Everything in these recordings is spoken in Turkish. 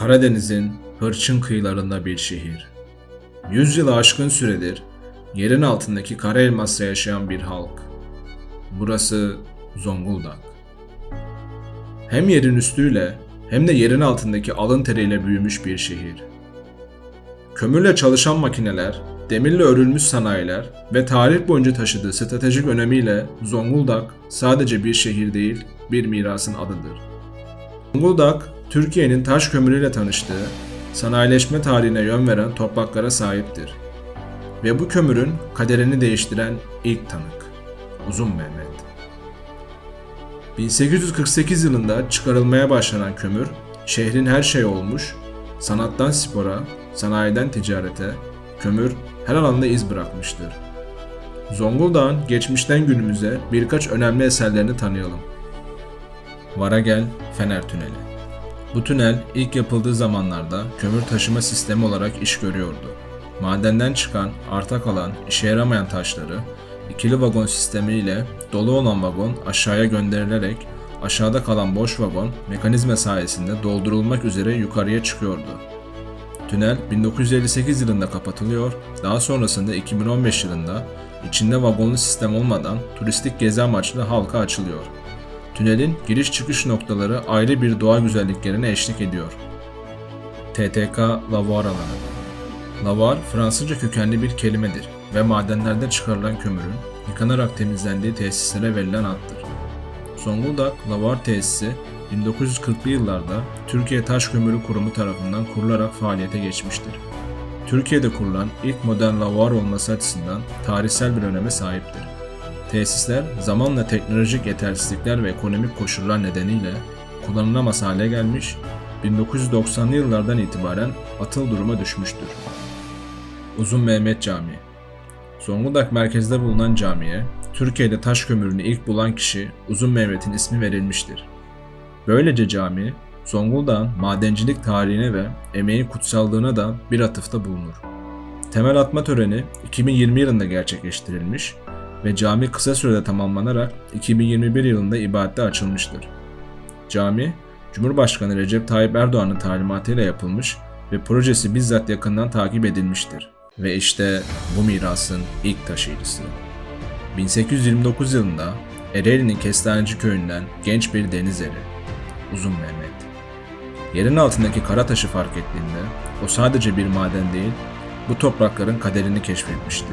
Karadeniz'in hırçın kıyılarında bir şehir. Yüzyılı aşkın süredir yerin altındaki kara elmasla yaşayan bir halk. Burası Zonguldak. Hem yerin üstüyle hem de yerin altındaki alın teriyle büyümüş bir şehir. Kömürle çalışan makineler, demirle örülmüş sanayiler ve tarih boyunca taşıdığı stratejik önemiyle Zonguldak sadece bir şehir değil, bir mirasın adıdır. Zonguldak, Türkiye'nin taş kömürüyle tanıştığı, sanayileşme tarihine yön veren topraklara sahiptir. Ve bu kömürün kaderini değiştiren ilk tanık, Uzun Mehmet. 1848 yılında çıkarılmaya başlanan kömür, şehrin her şey olmuş, sanattan spora, sanayiden ticarete, kömür her alanda iz bırakmıştır. Zonguldak'ın geçmişten günümüze birkaç önemli eserlerini tanıyalım. Varagel Fener Tüneli Bu tünel ilk yapıldığı zamanlarda kömür taşıma sistemi olarak iş görüyordu. Madenden çıkan, arta kalan, işe yaramayan taşları ikili vagon sistemiyle dolu olan vagon aşağıya gönderilerek aşağıda kalan boş vagon mekanizma sayesinde doldurulmak üzere yukarıya çıkıyordu. Tünel 1958 yılında kapatılıyor, daha sonrasında 2015 yılında içinde vagonlu sistem olmadan turistik gezi amaçlı halka açılıyor. Tünelin giriş çıkış noktaları ayrı bir doğa güzelliklerine eşlik ediyor. TTK Lavoir Alanı Lavar Fransızca kökenli bir kelimedir ve madenlerde çıkarılan kömürün yıkanarak temizlendiği tesislere verilen addır. Zonguldak Lavar Tesisi 1940'lı yıllarda Türkiye Taş Kömürü Kurumu tarafından kurularak faaliyete geçmiştir. Türkiye'de kurulan ilk modern lavar olması açısından tarihsel bir öneme sahiptir. Tesisler zamanla teknolojik yetersizlikler ve ekonomik koşullar nedeniyle kullanılamaz hale gelmiş, 1990'lı yıllardan itibaren atıl duruma düşmüştür. Uzun Mehmet Camii Zonguldak merkezde bulunan camiye, Türkiye'de taş kömürünü ilk bulan kişi Uzun Mehmet'in ismi verilmiştir. Böylece cami, Zonguldak'ın madencilik tarihine ve emeğin kutsallığına da bir atıfta bulunur. Temel atma töreni 2020 yılında gerçekleştirilmiş ve cami kısa sürede tamamlanarak 2021 yılında ibadete açılmıştır. Cami, Cumhurbaşkanı Recep Tayyip Erdoğan'ın talimatıyla yapılmış ve projesi bizzat yakından takip edilmiştir. Ve işte bu mirasın ilk taşıyıcısı. 1829 yılında Ereğli'nin Kestaneci köyünden genç bir deniz eri, Uzun Mehmet. Yerin altındaki kara taşı fark ettiğinde o sadece bir maden değil, bu toprakların kaderini keşfetmişti.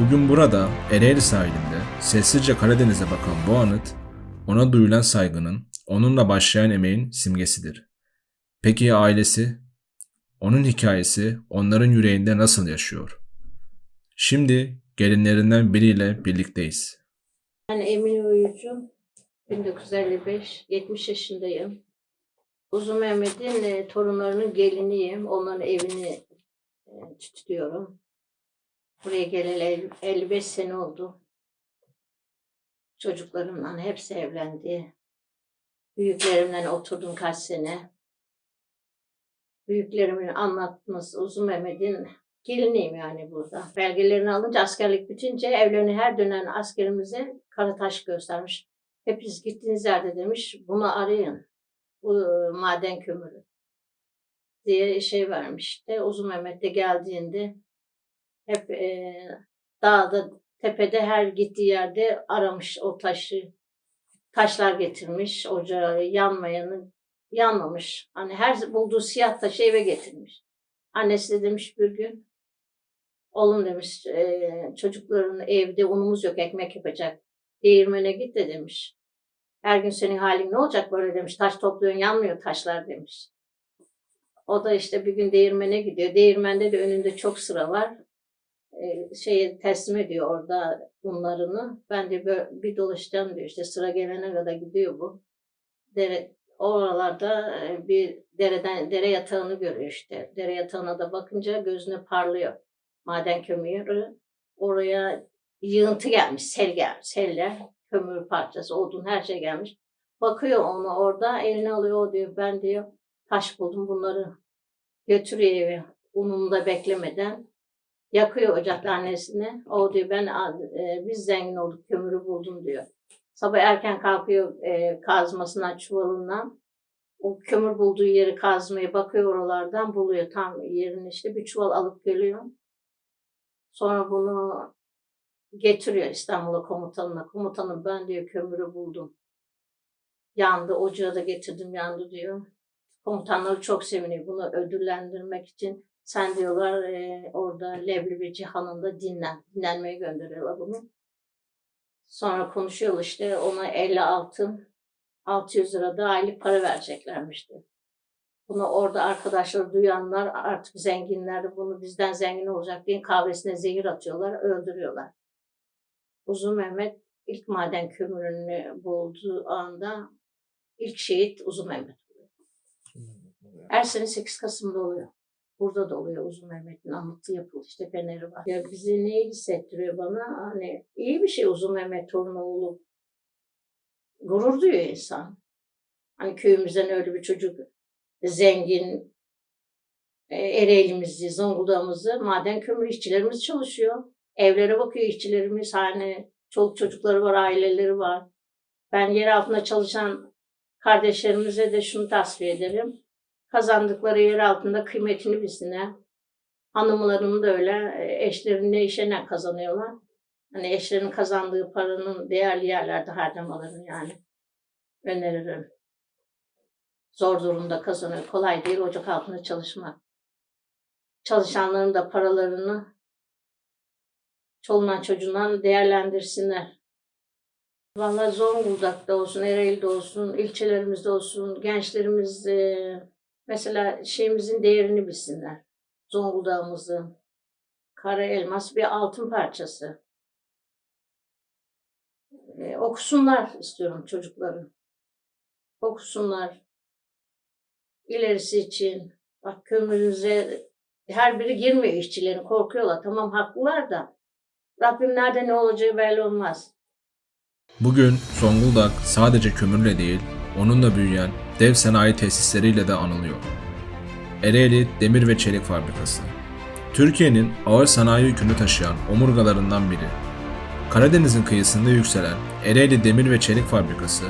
Bugün burada Ereğli sahilinde sessizce Karadeniz'e bakan bu anıt, ona duyulan saygının, onunla başlayan emeğin simgesidir. Peki ya ailesi? Onun hikayesi onların yüreğinde nasıl yaşıyor? Şimdi gelinlerinden biriyle birlikteyiz. Ben Emin Uyucu, 1955, 70 yaşındayım. Uzun Mehmet'in e, torunlarının geliniyim. Onların evini e, tutuyorum. Buraya geleli 55 sene oldu. Çocuklarımla hepsi evlendi. Büyüklerimle oturdum kaç sene. Büyüklerimin anlatması Uzun Mehmet'in geliniyim yani burada. Belgelerini alınca askerlik bitince evlerini her dönen askerimize Karataş göstermiş. Hepiniz gittiğiniz yerde demiş bunu arayın. Bu e, maden kömürü diye şey vermiş. De Uzun Mehmet de geldiğinde hep e, dağda tepede her gittiği yerde aramış o taşı. Taşlar getirmiş. Ocağı yanmayanı yanmamış. Hani her bulduğu siyah taşı eve getirmiş. Annesi de demiş bir gün Oğlum demiş "eee, çocukların evde unumuz yok ekmek yapacak. Değirmene git de demiş. Her gün senin halin ne olacak böyle demiş. Taş topluyorsun yanmıyor taşlar demiş. O da işte bir gün değirmene gidiyor. Değirmende de önünde çok sıra var. Şeye teslim ediyor orada unlarını. Ben de böyle bir dolaşacağım diyor. İşte sıra gelene kadar gidiyor bu. Dere, oralarda e, bir dereden dere yatağını görüyor işte. Dere yatağına da bakınca gözüne parlıyor maden kömürü. Oraya yığıntı gelmiş, sel gelmiş, seller, kömür parçası, odun her şey gelmiş. Bakıyor onu orada, eline alıyor, o diyor ben diyor taş buldum bunları götürüyor eve ununu da beklemeden. Yakıyor ocak annesine. O diyor ben e, biz zengin olduk kömürü buldum diyor. Sabah erken kalkıyor e, kazmasından çuvalından. O kömür bulduğu yeri kazmaya bakıyor oralardan buluyor tam yerini işte bir çuval alıp geliyor. Sonra bunu getiriyor İstanbul'a komutanına. Komutanım ben diyor kömürü buldum. Yandı ocağı da getirdim yandı diyor. Komutanları çok seviniyor bunu ödüllendirmek için. Sen diyorlar e, orada Leblebi Cihan'ında dinlen. Dinlenmeye gönderiyorlar bunu. Sonra konuşuyor işte ona 50 altın 600 lira da aylık para vereceklermişti. Bunu orada arkadaşlar duyanlar artık zenginler bunu bizden zengin olacak diye kahvesine zehir atıyorlar, öldürüyorlar. Uzun Mehmet ilk maden kömürünü bulduğu anda ilk şehit Uzun Mehmet oluyor. Her sene 8 Kasım'da oluyor. Burada da oluyor Uzun Mehmet'in anıtı yapıldı. İşte feneri var. Ya bizi ne hissettiriyor bana? Hani iyi bir şey Uzun Mehmet torunu olup gurur duyuyor insan. Hani köyümüzden öyle bir çocuk zengin e, Ereğli'mizi, Zonguldak'ımızı maden kömür işçilerimiz çalışıyor. Evlere bakıyor işçilerimiz. Hani çoluk çocukları var, aileleri var. Ben yer altında çalışan kardeşlerimize de şunu tavsiye ederim. Kazandıkları yer altında kıymetini bilsinler. Hanımlarını da öyle, e, eşlerini ne işe ne kazanıyorlar. Hani eşlerinin kazandığı paranın değerli yerlerde harcamalarını yani öneririm. Zor durumda kazanıyor. Kolay değil ocak altında çalışmak. Çalışanların da paralarını çoluğundan çocuğundan değerlendirsinler. Vallahi Zonguldak'ta olsun, Ereğli'de olsun, ilçelerimizde olsun, gençlerimiz e, mesela şeyimizin değerini bilsinler. Zonguldak'ımızın kara elmas bir altın parçası. E, okusunlar istiyorum çocukları. Okusunlar. İlerisi için. Bak kömürünüze her biri girmiyor işçilerin. Korkuyorlar. Tamam haklılar da. Rabbim nerede ne olacağı belli olmaz. Bugün Zonguldak sadece kömürle değil, onunla büyüyen dev sanayi tesisleriyle de anılıyor. Ereğli Demir ve Çelik Fabrikası. Türkiye'nin ağır sanayi yükünü taşıyan omurgalarından biri. Karadeniz'in kıyısında yükselen Ereğli Demir ve Çelik Fabrikası,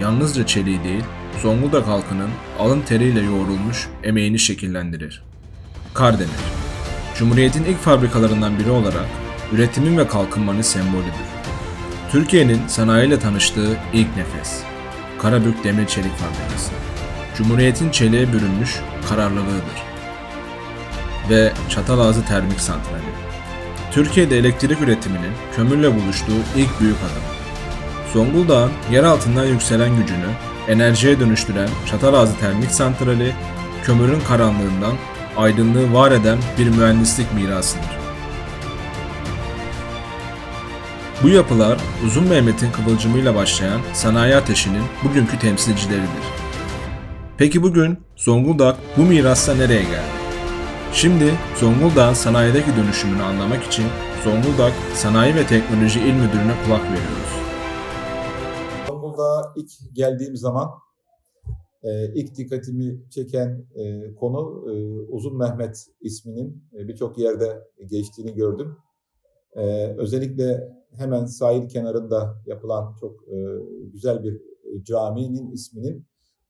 yalnızca çeliği değil, Zonguldak halkının alın teriyle yoğrulmuş emeğini şekillendirir. Kardemir, Cumhuriyet'in ilk fabrikalarından biri olarak üretimin ve kalkınmanın sembolüdür. Türkiye'nin sanayiyle tanıştığı ilk nefes. Karabük Demir Çelik Fabrikası. Cumhuriyet'in çeliğe bürünmüş kararlılığıdır. Ve Çatalazı Termik Santrali. Türkiye'de elektrik üretiminin kömürle buluştuğu ilk büyük adım. Zonguldak'ın yer altından yükselen gücünü enerjiye dönüştüren Çatalazı Termik Santrali, kömürün karanlığından aydınlığı var eden bir mühendislik mirasıdır. Bu yapılar Uzun Mehmet'in kıvılcımıyla başlayan sanayi ateşinin bugünkü temsilcileridir. Peki bugün Zonguldak bu mirasla nereye geldi? Şimdi Zonguldak'ın sanayideki dönüşümünü anlamak için Zonguldak Sanayi ve Teknoloji İl Müdürü'ne kulak veriyoruz. Zonguldak'a ilk geldiğim zaman e, ilk dikkatimi çeken e, konu e, Uzun Mehmet isminin birçok yerde geçtiğini gördüm. E, özellikle hemen sahil kenarında yapılan çok e, güzel bir e, caminin isminin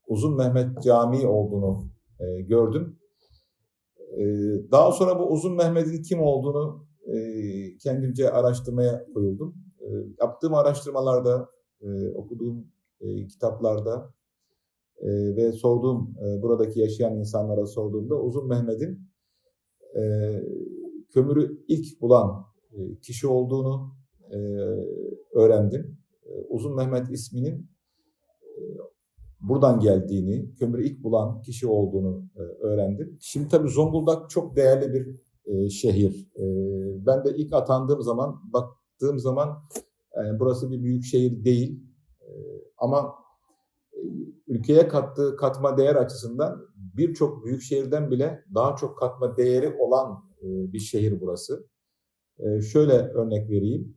Uzun Mehmet Camii olduğunu e, gördüm. E, daha sonra bu Uzun Mehmet'in kim olduğunu e, kendimce araştırmaya koyuldum. E, yaptığım araştırmalarda, e, okuduğum e, kitaplarda e, ve sorduğum e, buradaki yaşayan insanlara sorduğumda Uzun Mehmet'in e, kömürü ilk bulan kişi olduğunu e, öğrendim. E, Uzun Mehmet isminin e, buradan geldiğini, kömürü ilk bulan kişi olduğunu e, öğrendim. Şimdi tabii Zonguldak çok değerli bir e, şehir. E, ben de ilk atandığım zaman, baktığım zaman yani burası bir büyük şehir değil. E, ama e, ülkeye kattığı katma değer açısından birçok büyük şehirden bile daha çok katma değeri olan e, bir şehir burası. E, şöyle örnek vereyim.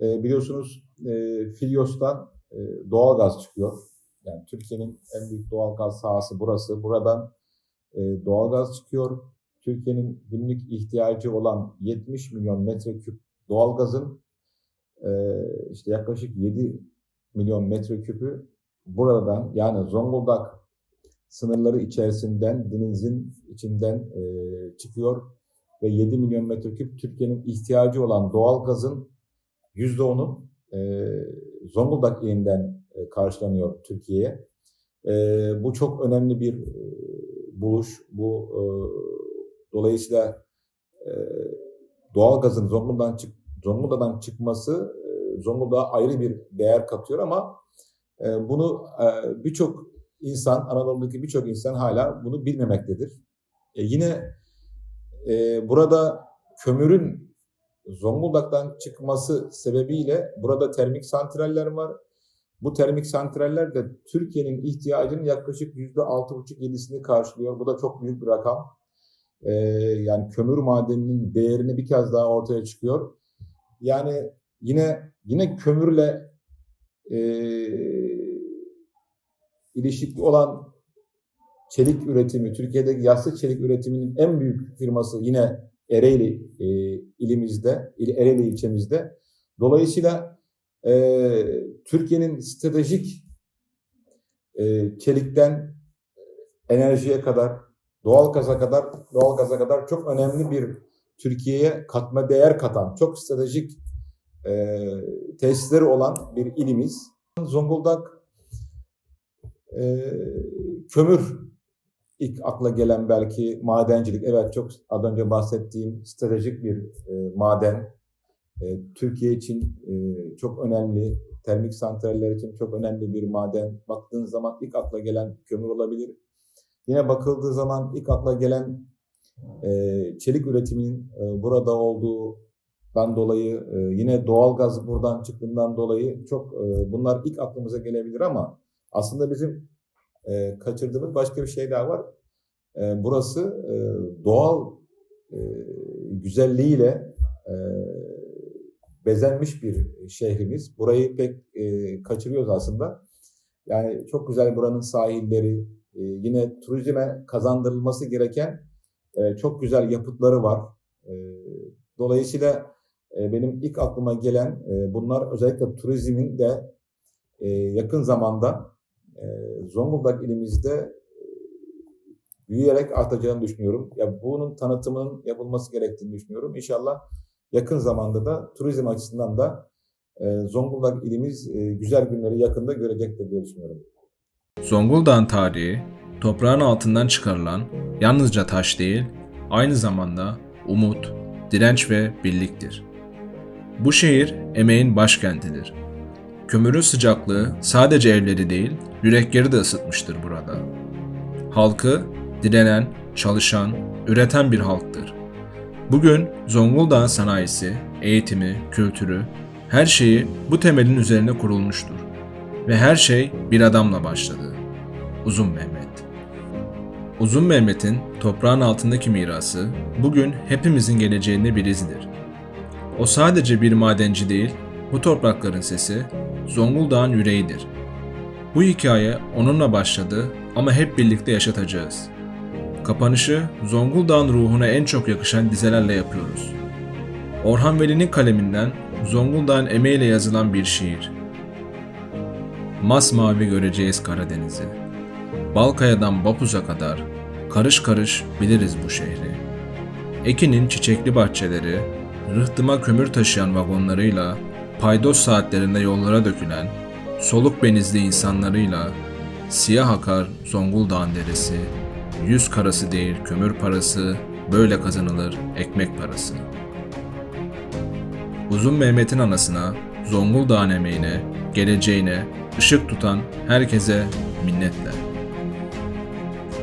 E, biliyorsunuz e, Filyos'tan e, doğalgaz çıkıyor. Yani Türkiye'nin en büyük doğalgaz sahası burası. Buradan e, doğalgaz çıkıyor. Türkiye'nin günlük ihtiyacı olan 70 milyon metreküp doğalgazın e, işte yaklaşık 7 milyon metreküpü buradan yani Zonguldak sınırları içerisinden, denizin içinden e, çıkıyor ve 7 milyon metreküp Türkiye'nin ihtiyacı olan doğal gazın %10'u e, Zonguldak ilinden e, karşılanıyor Türkiye'ye. E, bu çok önemli bir e, buluş. Bu e, dolayısıyla e, doğal gazın Zonguldak'tan, çık, Zonguldak'tan çıkması e, Zonguldak'a ayrı bir değer katıyor ama e, bunu e, birçok insan, Anadolu'daki birçok insan hala bunu bilmemektedir. E, yine e, burada kömürün Zonguldak'tan çıkması sebebiyle burada termik santraller var. Bu termik santraller de Türkiye'nin ihtiyacının yaklaşık yüzde altı buçuk yedisini karşılıyor. Bu da çok büyük bir rakam. Ee, yani kömür madeninin değerini bir kez daha ortaya çıkıyor. Yani yine yine kömürle e, ilişkili olan çelik üretimi, Türkiye'deki yassı çelik üretiminin en büyük firması yine Ereğli e, ilimizde, İl- Ereğli ilçemizde. Dolayısıyla e, Türkiye'nin stratejik e, çelikten enerjiye kadar, doğal gaza kadar, doğal gaza kadar çok önemli bir Türkiye'ye katma değer katan, çok stratejik e, tesisleri olan bir ilimiz. Zonguldak e, kömür ilk akla gelen belki madencilik. Evet çok az önce bahsettiğim stratejik bir e, maden. E, Türkiye için e, çok önemli, termik santraller için çok önemli bir maden. Baktığınız zaman ilk akla gelen kömür olabilir. Yine bakıldığı zaman ilk akla gelen e, çelik üretiminin e, burada olduğundan dolayı, e, yine doğal gaz buradan çıktığından dolayı çok e, bunlar ilk aklımıza gelebilir ama aslında bizim e, kaçırdığımız başka bir şey daha var. E, burası e, doğal e, güzelliğiyle e, bezenmiş bir şehrimiz. Burayı pek e, kaçırıyoruz aslında. Yani çok güzel buranın sahilleri, e, yine turizme kazandırılması gereken e, çok güzel yapıtları var. E, dolayısıyla e, benim ilk aklıma gelen e, bunlar özellikle turizmin de e, yakın zamanda Zonguldak ilimizde e, büyüyerek artacağını düşünüyorum. Ya bunun tanıtımının yapılması gerektiğini düşünüyorum. İnşallah yakın zamanda da turizm açısından da e, Zonguldak ilimiz e, güzel günleri yakında görecektir diye düşünüyorum. Zonguldak'ın tarihi, toprağın altından çıkarılan yalnızca taş değil, aynı zamanda umut, direnç ve birliktir. Bu şehir emeğin başkentidir. Kömürün sıcaklığı sadece evleri değil, yürekleri de ısıtmıştır burada. Halkı direnen, çalışan, üreten bir halktır. Bugün Zonguldak'ın sanayisi, eğitimi, kültürü, her şeyi bu temelin üzerine kurulmuştur. Ve her şey bir adamla başladı. Uzun Mehmet. Uzun Mehmet'in toprağın altındaki mirası bugün hepimizin geleceğinde bir izidir. O sadece bir madenci değil, bu toprakların sesi, Zonguldak'ın yüreğidir. Bu hikaye onunla başladı ama hep birlikte yaşatacağız. Kapanışı Zonguldak'ın ruhuna en çok yakışan dizelerle yapıyoruz. Orhan Veli'nin kaleminden Zonguldak'ın emeğiyle yazılan bir şiir. Masmavi göreceğiz Karadeniz'i. Balkaya'dan Bapuz'a kadar karış karış biliriz bu şehri. Ekin'in çiçekli bahçeleri, rıhtıma kömür taşıyan vagonlarıyla, paydos saatlerinde yollara dökülen, soluk benizli insanlarıyla, siyah akar Zonguldak'ın deresi, yüz karası değil kömür parası, böyle kazanılır ekmek parası. Uzun Mehmet'in anasına, Zonguldak'ın emeğine, geleceğine, ışık tutan herkese minnetle.